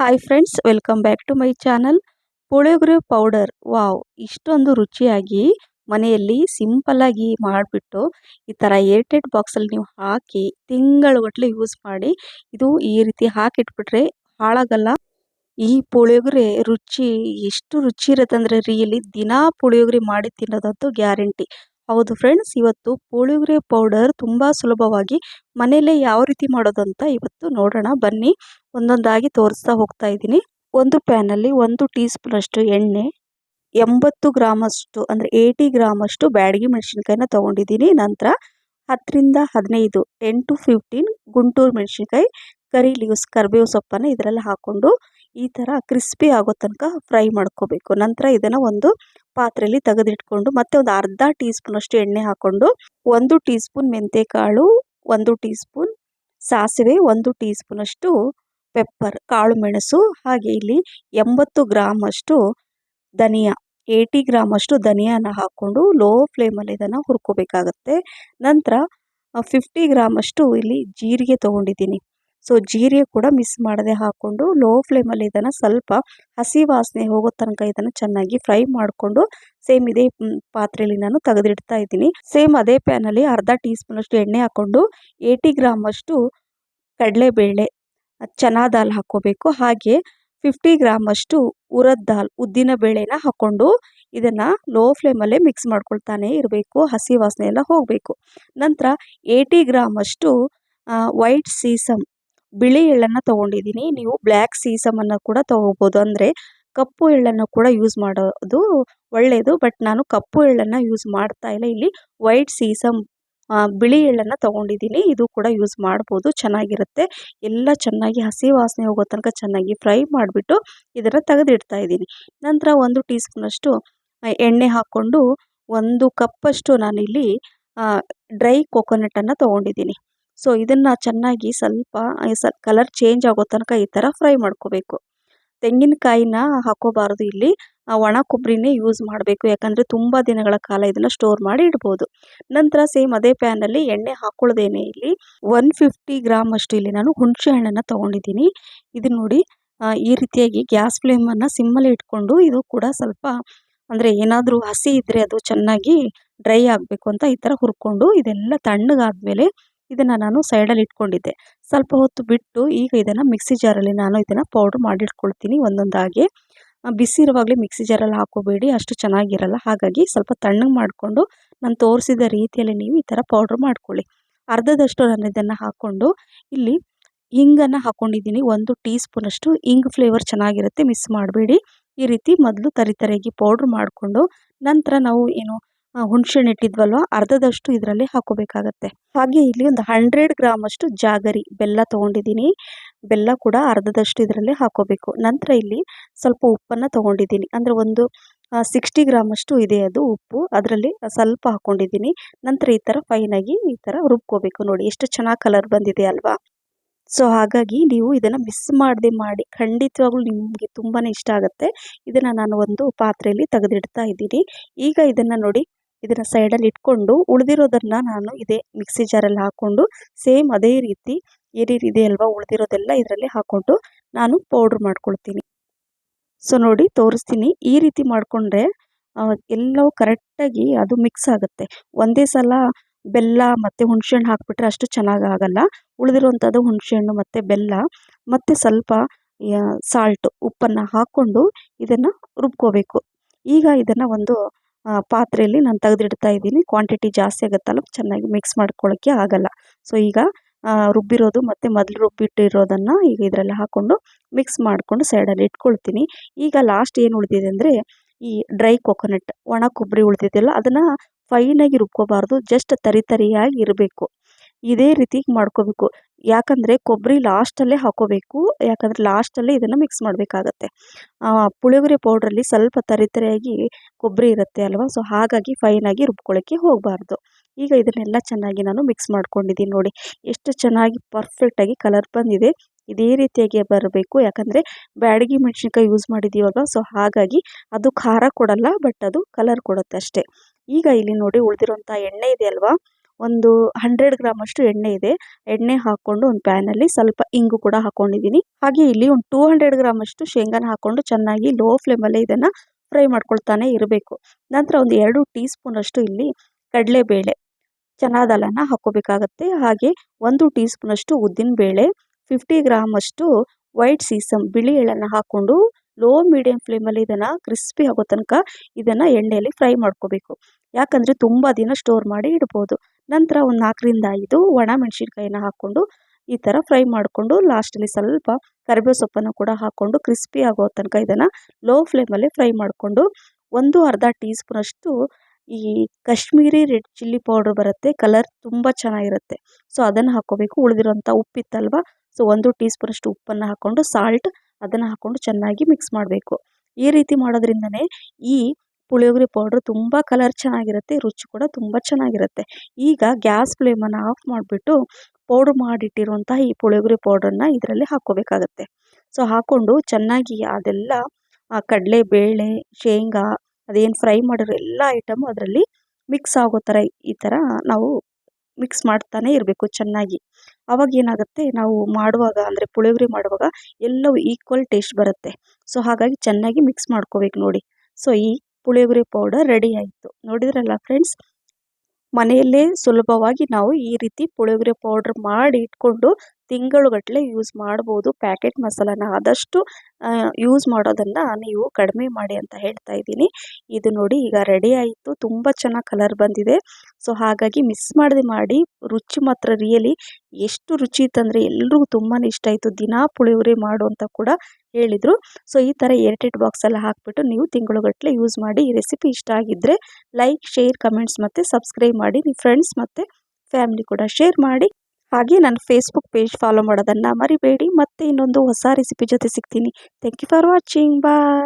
Hi friends welcome back to my channel puliyogare powder wow ಇಷ್ಟೊಂದು ರುಚಿಯಾಗಿ ಮನೆಯಲ್ಲಿ ಸಿಂಪಲ್ಲಾಗಿ ಮಾಡಿಬಿಟ್ಟು ಈ ಥರ ಏರ್ಟೈಟ್ ಬಾಕ್ಸಲ್ಲಿ ನೀವು ಹಾಕಿ ತಿಂಗಳುಗಟ್ಟಲೆ ಯೂಸ್ ಮಾಡಿ ಇದು ಈ ರೀತಿ ಹಾಕಿಟ್ಬಿಟ್ರೆ ಹಾಳಾಗಲ್ಲ. ಈ ಪುಳಿಯೋಗರೆ ರುಚಿ ಎಷ್ಟು ರುಚಿ ಇರುತ್ತೆ ಅಂದರೆ ರಿಯಲಿ ದಿನಾ ಪುಳಿಯೋಗರೆ ಮಾಡಿ ತಿನ್ನೋದಂತೂ ಗ್ಯಾರಂಟಿ ಹೌದು ಫ್ರೆಂಡ್ಸ್ ಇವತ್ತು ಪುಳಿಯೋಗರೆ ಪೌಡರ್ ತುಂಬ ಸುಲಭವಾಗಿ ಮನೆಯಲ್ಲೇ ಯಾವ ರೀತಿ ಮಾಡೋದಂತ ಇವತ್ತು ನೋಡೋಣ. ಬನ್ನಿ ಒಂದೊಂದಾಗಿ ತೋರಿಸ್ತಾ ಹೋಗ್ತಾ ಇದ್ದೀನಿ. ಒಂದು ಪ್ಯಾನಲ್ಲಿ ಒಂದು ಟೀ ಸ್ಪೂನಷ್ಟು ಎಣ್ಣೆ, ಎಂಬತ್ತು ಗ್ರಾಮಷ್ಟು ಅಂದರೆ ಏಯ್ಟಿ ಗ್ರಾಮಷ್ಟು ಬ್ಯಾಡಗಿ ಮೆಣಸಿನ್ಕಾಯಿನ ತೊಗೊಂಡಿದ್ದೀನಿ. ನಂತರ ಹತ್ತರಿಂದ ಹದಿನೈದು ಟೆನ್ ಟು ಫಿಫ್ಟೀನ್ ಗುಂಟೂರು ಮೆಣಸಿನ್ಕಾಯಿ, ಕರಿ ಲೀವ್ಸ್ ಕರಿಬೇವು ಸೊಪ್ಪನ್ನು ಇದರಲ್ಲಿ ಹಾಕ್ಕೊಂಡು ಈ ಥರ ಕ್ರಿಸ್ಪಿ ಆಗೋ ತನಕ ಫ್ರೈ ಮಾಡ್ಕೋಬೇಕು. ನಂತರ ಇದನ್ನು ಒಂದು ಪಾತ್ರೆಯಲ್ಲಿ ತೆಗೆದಿಟ್ಕೊಂಡು ಮತ್ತೆ ಒಂದು ಅರ್ಧ ಟೀ ಸ್ಪೂನಷ್ಟು ಎಣ್ಣೆ ಹಾಕ್ಕೊಂಡು ಒಂದು ಟೀ ಸ್ಪೂನ್ ಮೆಂತ್ಯಕಾಳು ಒಂದು ಟೀ ಸ್ಪೂನ್ ಸಾಸಿವೆ, ಒಂದು ಟೀ ಸ್ಪೂನಷ್ಟು ಪೆಪ್ಪರ್, ಕಾಳು ಮೆಣಸು, ಹಾಗೆ ಇಲ್ಲಿ ಎಂಬತ್ತು ಗ್ರಾಮಷ್ಟು ಧನಿಯಾ, ಏಯ್ಟಿ ಗ್ರಾಮಷ್ಟು ಧನಿಯಾನ ಹಾಕ್ಕೊಂಡು ಲೋ ಫ್ಲೇಮಲ್ಲಿ ಇದನ್ನು ಹುರ್ಕೋಬೇಕಾಗತ್ತೆ. ನಂತರ ಫಿಫ್ಟಿ ಗ್ರಾಮಷ್ಟು ಇಲ್ಲಿ ಜೀರಿಗೆ ತೊಗೊಂಡಿದ್ದೀನಿ. ಸೊ ಜೀರಿಗೆ ಕೂಡ ಮಿಸ್ ಮಾಡದೆ ಹಾಕ್ಕೊಂಡು ಲೋ ಫ್ಲೇಮಲ್ಲಿ ಇದನ್ನು ಸ್ವಲ್ಪ ಹಸಿ ವಾಸನೆ ಹೋಗೋ ತನಕ ಇದನ್ನು ಚೆನ್ನಾಗಿ ಫ್ರೈ ಮಾಡಿಕೊಂಡು ಸೇಮ್ ಇದೇ ಪಾತ್ರೆಯಲ್ಲಿ ನಾನು ತೆಗೆದಿಡ್ತಾ ಇದ್ದೀನಿ. ಸೇಮ್ ಅದೇ ಪ್ಯಾನಲ್ಲಿ ಅರ್ಧ ಟೀ ಸ್ಪೂನಷ್ಟು ಎಣ್ಣೆ ಹಾಕ್ಕೊಂಡು ಏಯ್ಟಿ ಗ್ರಾಮಷ್ಟು ಕಡಲೆಬೇಳೆ ಚನಾ ದಾಲ್ ಹಾಕ್ಕೋಬೇಕು. ಹಾಗೆ ಫಿಫ್ಟಿ ಗ್ರಾಮಷ್ಟು ಉರದ್ ದಾಲ್, ಉದ್ದಿನ ಬೇಳೆನ ಹಾಕ್ಕೊಂಡು ಇದನ್ನು ಲೋ ಫ್ಲೇಮಲ್ಲೇ ಮಿಕ್ಸ್ ಮಾಡ್ಕೊಳ್ತಾನೆ ಇರಬೇಕು. ಹಸಿ ವಾಸನೆ ಎಲ್ಲ ಹೋಗಬೇಕು. ನಂತರ ಏಯ್ಟಿ ಗ್ರಾಮಷ್ಟು ವೈಟ್ ಸೀಸಮ್ ಬಿಳಿ ಎಳ್ಳನ್ನು ತೊಗೊಂಡಿದ್ದೀನಿ ನೀವು ಬ್ಲ್ಯಾಕ್ ಸೀಸಮನ್ನು ಕೂಡ ತೊಗೋಬೋದು. ಅಂದರೆ ಕಪ್ಪು ಎಳ್ಳನ್ನು ಕೂಡ ಯೂಸ್ ಮಾಡೋದು ಒಳ್ಳೆಯದು ಬಟ್ ನಾನು ಕಪ್ಪು ಎಳ್ಳನ್ನು ಯೂಸ್ ಮಾಡ್ತಾ ಇಲ್ಲ. ಇಲ್ಲಿ ವೈಟ್ ಸೀಸಮ್ ಬಿಳಿ ಎಳ್ಳನ್ನು ತೊಗೊಂಡಿದ್ದೀನಿ. ಇದು ಕೂಡ ಯೂಸ್ ಮಾಡ್ಬೋದು. ಚೆನ್ನಾಗಿರುತ್ತೆ. ಎಲ್ಲ ಚೆನ್ನಾಗಿ ಹಸಿ ವಾಸನೆ ಹೋಗೋ ತನಕ ಚೆನ್ನಾಗಿ ಫ್ರೈ ಮಾಡಿಬಿಟ್ಟು ಇದನ್ನು ತೆಗೆದಿಡ್ತಾ ಇದ್ದೀನಿ. ನಂತರ ಒಂದು ಟೀ ಸ್ಪೂನಷ್ಟು ಎಣ್ಣೆ ಹಾಕ್ಕೊಂಡು ಒಂದು ಕಪ್ಪಷ್ಟು ನಾನಿಲ್ಲಿ ಡ್ರೈ ಕೊಕೊನಟನ್ನು ತೊಗೊಂಡಿದ್ದೀನಿ. ಸೊ ಇದನ್ನು ಚೆನ್ನಾಗಿ ಸ್ವಲ್ಪ ಕಲರ್ ಚೇಂಜ್ ಆಗೋ ತನಕ ಈ ಥರ ಫ್ರೈ ಮಾಡ್ಕೋಬೇಕು. ತೆಂಗಿನಕಾಯಿನ ಹಾಕೋಬಾರ್ದು ಇಲ್ಲಿ. ಒಣ ಕೊಬ್ಬರಿನೇ ಯೂಸ್ ಮಾಡಬೇಕು. ಯಾಕಂದರೆ ತುಂಬ ದಿನಗಳ ಕಾಲ ಇದನ್ನು ಸ್ಟೋರ್ ಮಾಡಿ ಇಡ್ಬೋದು. ನಂತರ ಸೇಮ್ ಅದೇ ಪ್ಯಾನಲ್ಲಿ ಎಣ್ಣೆ ಹಾಕೊಳ್ದೇನೆ ಇಲ್ಲಿ. ಒನ್ ಫಿಫ್ಟಿ ಗ್ರಾಮ್ ಅಷ್ಟು ಇಲ್ಲಿ ನಾನು ಹುಣಸೆ ಹಣ್ಣನ್ನು ತೊಗೊಂಡಿದ್ದೀನಿ. ಇದು ನೋಡಿ ಈ ರೀತಿಯಾಗಿ ಗ್ಯಾಸ್ ಫ್ಲೇಮನ್ನು ಸಿಮ್ಮಲ್ಲಿ ಇಟ್ಕೊಂಡು ಇದು ಕೂಡ ಸ್ವಲ್ಪ, ಅಂದರೆ ಏನಾದರೂ ಹಸಿ ಇದ್ದರೆ ಅದು ಚೆನ್ನಾಗಿ ಡ್ರೈ ಆಗಬೇಕು ಅಂತ ಈ ಥರ ಹುರ್ಕೊಂಡು ಇದೆಲ್ಲ ತಣ್ಣಗಾದ್ಮೇಲೆ ಇದನ್ನು ನಾನು ಸೈಡಲ್ಲಿ ಇಟ್ಕೊಂಡಿದ್ದೆ. ಸ್ವಲ್ಪ ಹೊತ್ತು ಬಿಟ್ಟು ಈಗ ಇದನ್ನು ಮಿಕ್ಸಿ ಜಾರಲ್ಲಿ ನಾನು ಇದನ್ನು ಪೌಡ್ರ್ ಮಾಡಿಟ್ಕೊಳ್ತೀನಿ ಒಂದೊಂದಾಗಿ. ಬಿಸಿ ಇರುವಾಗಲೇ ಮಿಕ್ಸಿ ಜಾರಲ್ಲಿ ಹಾಕೋಬೇಡಿ, ಅಷ್ಟು ಚೆನ್ನಾಗಿರಲ್ಲ. ಹಾಗಾಗಿ ಸ್ವಲ್ಪ ತಣ್ಣಗೆ ಮಾಡಿಕೊಂಡು ನಾನು ತೋರಿಸಿದ ರೀತಿಯಲ್ಲಿ ನೀವು ಈ ಥರ ಪೌಡ್ರ್ ಮಾಡ್ಕೊಳ್ಳಿ. ಅರ್ಧದಷ್ಟು ನಾನು ಇದನ್ನು ಹಾಕ್ಕೊಂಡು ಇಲ್ಲಿ ಹಿಂಗನ್ನು ಹಾಕ್ಕೊಂಡಿದ್ದೀನಿ ಒಂದು ಟೀ ಸ್ಪೂನಷ್ಟು ಹಿಂಗ್ ಫ್ಲೇವರ್ ಚೆನ್ನಾಗಿರುತ್ತೆ ಮಿಸ್ ಮಾಡಬೇಡಿ. ಈ ರೀತಿ ಮೊದಲು ತರಿತರಿಯಾಗಿ ಪೌಡ್ರ್ ಮಾಡಿಕೊಂಡು ನಂತರ ನಾವು ಏನು ಹುಣಸೆಹಣ್ಣು ಇಟ್ಟಿದ್ವಲ್ವ? ಅರ್ಧದಷ್ಟು ಇದರಲ್ಲಿ ಹಾಕೋಬೇಕಾಗತ್ತೆ. ಹಾಗೆ ಇಲ್ಲಿ ಒಂದು ಹಂಡ್ರೆಡ್ ಗ್ರಾಮ್ ಅಷ್ಟು ಜಾಗರಿ ಬೆಲ್ಲ ತೊಗೊಂಡಿದ್ದೀನಿ. ಬೆಲ್ಲ ಕೂಡ ಅರ್ಧದಷ್ಟು ಇದರಲ್ಲಿ ಹಾಕೋಬೇಕು. ನಂತರ ಇಲ್ಲಿ ಸ್ವಲ್ಪ ಉಪ್ಪನ್ನು ತೊಗೊಂಡಿದ್ದೀನಿ. ಅಂದರೆ ಒಂದು ಸಿಕ್ಸ್ಟಿ ಗ್ರಾಮ್ ಅಷ್ಟು ಇದೆ ಅದು ಉಪ್ಪು. ಅದರಲ್ಲಿ ಸ್ವಲ್ಪ ಹಾಕ್ಕೊಂಡಿದ್ದೀನಿ ನಂತರ ಈ ಥರ ಫೈನಾಗಿ ಈ ಥರ ರುಬ್ಕೋಬೇಕು ನೋಡಿ. ಎಷ್ಟು ಚೆನ್ನಾಗಿ ಕಲರ್ ಬಂದಿದೆ ಅಲ್ವಾ? ಸೊ ಹಾಗಾಗಿ ನೀವು ಇದನ್ನು ಮಿಸ್ ಮಾಡದೆ ಮಾಡಿ. ಖಂಡಿತವಾಗ್ಲೂ ನಿಮಗೆ ತುಂಬಾ ಇಷ್ಟ ಆಗುತ್ತೆ. ಇದನ್ನು ನಾನು ಒಂದು ಪಾತ್ರೆಯಲ್ಲಿ ತೆಗೆದಿಡ್ತಾ ಇದ್ದೀನಿ. ಈಗ ಇದನ್ನು ನೋಡಿ ಇದನ್ನು ಸೈಡಲ್ಲಿ ಇಟ್ಕೊಂಡು ಉಳಿದಿರೋದನ್ನು ನಾನು ಇದೇ ಮಿಕ್ಸಿ ಜಾರಲ್ಲಿ ಹಾಕ್ಕೊಂಡು ಸೇಮ್ ಅದೇ ರೀತಿ ಏನೇನಿದೆ ಅಲ್ವಾ ಉಳಿದಿರೋದೆಲ್ಲ ಇದರಲ್ಲಿ ಹಾಕ್ಕೊಂಡು ನಾನು ಪೌಡ್ರ್ ಮಾಡ್ಕೊಳ್ತೀನಿ. ಸೊ ನೋಡಿ ತೋರಿಸ್ತೀನಿ. ಈ ರೀತಿ ಮಾಡಿಕೊಂಡ್ರೆ ಎಲ್ಲವೂ ಕರೆಕ್ಟಾಗಿ ಅದು ಮಿಕ್ಸ್ ಆಗುತ್ತೆ. ಒಂದೇ ಸಲ ಬೆಲ್ಲ ಮತ್ತು ಹುಣಸೆಹಣ್ಣು ಹಾಕಿಬಿಟ್ರೆ ಅಷ್ಟು ಚೆನ್ನಾಗಿ ಆಗೋಲ್ಲ. ಉಳಿದಿರುವಂಥದ್ದು ಹುಣಸೆಹಣ್ಣು ಮತ್ತು ಬೆಲ್ಲ, ಮತ್ತು ಸ್ವಲ್ಪ ಸಾಲ್ಟು ಉಪ್ಪನ್ನು ಹಾಕ್ಕೊಂಡು ಇದನ್ನು ರುಬ್ಕೋಬೇಕು. ಈಗ ಇದನ್ನು ಒಂದು ಪಾತ್ರೆಯಲ್ಲಿ ನಾನು ತೆಗೆದಿಡ್ತಾ ಇದ್ದೀನಿ. ಕ್ವಾಂಟಿಟಿ ಜಾಸ್ತಿ ಆಗುತ್ತಲ್ಲ, ಚೆನ್ನಾಗಿ ಮಿಕ್ಸ್ ಮಾಡ್ಕೊಳ್ಳೋಕ್ಕೆ ಆಗೋಲ್ಲ. ಸೊ ಈಗ ರುಬ್ಬಿರೋದು ಮತ್ತು ಮೊದಲು ರುಬ್ಬಿಟ್ಟಿರೋದನ್ನು ಈಗ ಇದರಲ್ಲಿ ಹಾಕ್ಕೊಂಡು ಮಿಕ್ಸ್ ಮಾಡಿಕೊಂಡು ಸೈಡಲ್ಲಿ ಇಟ್ಕೊಳ್ತೀನಿ. ಈಗ ಲಾಸ್ಟ್ ಏನು ಉಳಿದಿದೆ ಅಂದರೆ, ಈ ಡ್ರೈ ಕೊಕೊನಟ್ ಒಣ ಕೊಬ್ಬರಿ ಉಳಿದಿದೆಯಲ್ಲ ಅದನ್ನು ಫೈನಾಗಿ ರುಬ್ಕೋಬಾರ್ದು ಜಸ್ಟ್ ತರಿ ತರಿಯಾಗಿ ಇರಬೇಕು. ಇದೇ ರೀತಿ ಮಾಡ್ಕೋಬೇಕು. ಯಾಕಂದರೆ ಕೊಬ್ಬರಿ ಲಾಸ್ಟಲ್ಲೇ ಹಾಕೋಬೇಕು, ಯಾಕಂದರೆ ಲಾಸ್ಟಲ್ಲೇ ಇದನ್ನು ಮಿಕ್ಸ್ ಮಾಡಬೇಕಾಗತ್ತೆ. ಪುಳಿಯೋಗರೆ ಪೌಡ್ರಲ್ಲಿ ಸ್ವಲ್ಪ ತರಿತರಿಯಾಗಿ ಕೊಬ್ಬರಿ ಇರುತ್ತೆ ಅಲ್ವಾ? ಸೊ ಹಾಗಾಗಿ ಫೈನಾಗಿ ರುಬ್ಕೊಳ್ಳೋಕ್ಕೆ ಹೋಗಬಾರ್ದು. ಈಗ ಇದನ್ನೆಲ್ಲ ಚೆನ್ನಾಗಿ ನಾನು ಮಿಕ್ಸ್ ಮಾಡ್ಕೊಂಡಿದ್ದೀನಿ ನೋಡಿ. ಎಷ್ಟು ಚೆನ್ನಾಗಿ ಪರ್ಫೆಕ್ಟಾಗಿ ಕಲರ್ ಬಂದಿದೆ. ಇದೇ ರೀತಿಯಾಗಿ ಬರಬೇಕು. ಯಾಕಂದರೆ ಬ್ಯಾಡಗಿ ಮೆಣಸಿನ್ಕಾಯಿ ಯೂಸ್ ಮಾಡಿದ್ದೀವಲ್ವ ಸೊ ಹಾಗಾಗಿ ಅದು ಖಾರ ಕೊಡಲ್ಲ ಬಟ್ ಅದು ಕಲರ್ ಕೊಡುತ್ತೆ ಅಷ್ಟೇ. ಈಗ ಇಲ್ಲಿ ನೋಡಿ ಉಳಿದಿರುವಂಥ ಎಣ್ಣೆ ಇದೆ ಅಲ್ವಾ? ಒಂದು ಹಂಡ್ರೆಡ್ ಗ್ರಾಮ್ ಅಷ್ಟು ಎಣ್ಣೆ ಇದೆ. ಎಣ್ಣೆ ಹಾಕೊಂಡು ಒಂದು ಪ್ಯಾನ್ ಅಲ್ಲಿ ಸ್ವಲ್ಪ ಇಂಗು ಕೂಡ ಹಾಕೊಂಡಿದ್ದೀನಿ. ಹಾಗೆ ಇಲ್ಲಿ ಒಂದು ಟೂ ಹಂಡ್ರೆಡ್ ಗ್ರಾಮ್ ಅಷ್ಟು ಶೇಂಗಾನ ಹಾಕೊಂಡು ಚೆನ್ನಾಗಿ ಲೋ ಫ್ಲೇಮ್ ಇದನ್ನು ಫ್ರೈ ಮಾಡ್ಕೊಳ್ತಾನೆ ಇರಬೇಕು. ನಂತರ ಒಂದು ಎರಡು ಟೀ ಸ್ಪೂನ್ ಅಷ್ಟು ಇಲ್ಲಿ ಕಡಲೆಬೇಳೆ ಚೆನ್ನಾದಲನ್ನ ಹಾಕೋಬೇಕಾಗತ್ತೆ ಹಾಗೆ ಒಂದು ಟೀ ಸ್ಪೂನ್ ಅಷ್ಟು ಉದ್ದಿನ ಬೇಳೆ ಫಿಫ್ಟಿ ಗ್ರಾಮ್ ಅಷ್ಟು ವೈಟ್ ಸೀಸಮ್ ಬಿಳಿ ಎಳ್ಳನ್ನ ಹಾಕೊಂಡು ಲೋ ಮೀಡಿಯಂ ಫ್ಲೇಮಲ್ಲಿ ಇದನ್ನ ಕ್ರಿಸ್ಪಿ ಆಗೋ ತನಕ ಇದನ್ನ ಎಣ್ಣೆಯಲ್ಲಿ ಫ್ರೈ ಮಾಡ್ಕೋಬೇಕು. ಯಾಕಂದ್ರೆ ತುಂಬಾ ದಿನ ಸ್ಟೋರ್ ಮಾಡಿ ಇಡ್ಬೋದು. ನಂತರ ಒಂದು ನಾಲ್ಕರಿಂದ ಐದು ಒಣ ಮೆಣಸಿನ್ಕಾಯಿನ ಹಾಕೊಂಡು ಈ ಥರ ಫ್ರೈ ಮಾಡಿಕೊಂಡು ಲಾಸ್ಟಲ್ಲಿ ಸ್ವಲ್ಪ ಕರಿಬೇವು ಸೊಪ್ಪನ್ನು ಕೂಡ ಹಾಕೊಂಡು ಕ್ರಿಸ್ಪಿ ಆಗೋ ತನಕ ಇದನ್ನು ಲೋ ಫ್ಲೇಮಲ್ಲಿ ಫ್ರೈ ಮಾಡಿಕೊಂಡು ಒಂದು ಅರ್ಧ ಟೀ ಸ್ಪೂನಷ್ಟು ಈ ಕಾಶ್ಮೀರಿ ರೆಡ್ ಚಿಲ್ಲಿ ಪೌಡರ್ ಬರುತ್ತೆ ಕಲರ್ ತುಂಬ ಚೆನ್ನಾಗಿರುತ್ತೆ. ಸೊ ಅದನ್ನು ಹಾಕ್ಕೋಬೇಕು. ಉಳಿದಿರೋಂಥ ಉಪ್ಪಿತ್ತಲ್ವ? ಸೊ ಒಂದು ಟೀ ಸ್ಪೂನಷ್ಟು ಉಪ್ಪನ್ನು ಹಾಕ್ಕೊಂಡು ಸಾಲ್ಟ್ ಅದನ್ನು ಹಾಕ್ಕೊಂಡು ಚೆನ್ನಾಗಿ ಮಿಕ್ಸ್ ಮಾಡಬೇಕು. ಈ ರೀತಿ ಮಾಡೋದ್ರಿಂದನೇ ಈ ಪುಳಿಯೋಗರೆ ಪೌಡ್ರ್ ತುಂಬ ಕಲರ್ ಚೆನ್ನಾಗಿರುತ್ತೆ, ರುಚಿ ಕೂಡ ತುಂಬ ಚೆನ್ನಾಗಿರುತ್ತೆ. ಈಗ ಗ್ಯಾಸ್ ಫ್ಲೇಮನ್ನು ಆಫ್ ಮಾಡಿಬಿಟ್ಟು ಪೌಡ್ರ್ ಮಾಡಿಟ್ಟಿರುವಂತಹ ಈ ಪುಳಿಯೋಗರೆ ಪೌಡ್ರನ್ನ ಇದರಲ್ಲಿ ಹಾಕ್ಕೋಬೇಕಾಗತ್ತೆ. ಸೊ ಹಾಕ್ಕೊಂಡು ಚೆನ್ನಾಗಿ ಅದೆಲ್ಲ ಕಡಲೆ, ಬೇಳೆ, ಶೇಂಗಾ, ಅದೇನು ಫ್ರೈ ಮಾಡಿರೋ ಎಲ್ಲ ಐಟಮು ಅದರಲ್ಲಿ ಮಿಕ್ಸ್ ಆಗೋ ಥರ ಈ ಥರ ನಾವು ಮಿಕ್ಸ್ ಮಾಡ್ತಾನೆ ಇರಬೇಕು ಚೆನ್ನಾಗಿ. ಅವಾಗ ಏನಾಗುತ್ತೆ, ನಾವು ಮಾಡುವಾಗ ಅಂದರೆ ಪುಳಿಯೋಗರೆ ಮಾಡುವಾಗ ಎಲ್ಲವೂ ಈಕ್ವಲ್ ಟೇಸ್ಟ್ ಬರುತ್ತೆ. ಸೊ ಹಾಗಾಗಿ ಚೆನ್ನಾಗಿ ಮಿಕ್ಸ್ ಮಾಡ್ಕೋಬೇಕು ನೋಡಿ. ಸೊ ಈ ಪುಳಿಯೋಗರೆ ಪೌಡರ್ ರೆಡಿ ಆಯಿತು. ನೋಡಿದ್ರಲ್ಲ ಫ್ರೆಂಡ್ಸ್ ಮನೆಯಲ್ಲೇ ಸುಲಭವಾಗಿ ನಾವು ಈ ರೀತಿ ಪುಳಿಯೋಗರೆ ಪೌಡ್ರ್ ಮಾಡಿ ಇಟ್ಕೊಂಡು ತಿಂಗಳುಗಟ್ಟಲೆ ಯೂಸ್ ಮಾಡ್ಬೋದು. ಪ್ಯಾಕೆಟ್ ಮಸಾಲಾನ ಆದಷ್ಟು ಯೂಸ್ ಮಾಡೋದನ್ನು ನೀವು ಕಡಿಮೆ ಮಾಡಿ ಅಂತ ಹೇಳ್ತಾ ಇದ್ದೀನಿ. ಇದು ನೋಡಿ ಈಗ ರೆಡಿ ಆಯಿತು. ತುಂಬ ಚೆನ್ನಾಗಿ ಕಲರ್ ಬಂದಿದೆ. ಸೊ ಹಾಗಾಗಿ ಮಿಸ್ ಮಾಡದೆ ಮಾಡಿ, ರುಚಿ ಮಾತ್ರ ರಿಯಲಿ ಎಷ್ಟು ರುಚಿ ಇತ್ತಂದರೆ ಎಲ್ರಿಗೂ ತುಂಬಾ ಇಷ್ಟ ಆಯಿತು. ದಿನಾ ಪುಳಿಯೋರೆ ಮಾಡು ಅಂತ ಕೂಡ ಹೇಳಿದರು. ಸೊ ಈ ಥರ ಏರ್ಟೈಟ್ ಬಾಕ್ಸಲ್ಲಿ ಹಾಕಿಬಿಟ್ಟು ನೀವು ತಿಂಗಳುಗಟ್ಟಲೆ ಯೂಸ್ ಮಾಡಿ, ಈ ರೆಸಿಪಿ ಇಷ್ಟ ಆಗಿದ್ದರೆ ಲೈಕ್ ಶೇರ್ ಕಮೆಂಟ್ಸ್ ಮತ್ತು ಸಬ್ಸ್ಕ್ರೈಬ್ ಮಾಡಿ ನಿಮ್ಮ ಫ್ರೆಂಡ್ಸ್ ಮತ್ತು ಫ್ಯಾಮಿಲಿ ಕೂಡ ಶೇರ್ ಮಾಡಿ. ಹಾಗೆ ನನ್ನ ಫೇಸ್ಬುಕ್ ಪೇಜ್ ಫಾಲೋ ಮಾಡೋದನ್ನು ಮರಿಬೇಡಿ. ಮತ್ತೆ ಇನ್ನೊಂದು ಹೊಸ ರೆಸಿಪಿ ಜೊತೆ ಸಿಗ್ತೀನಿ. Thank you for watching bye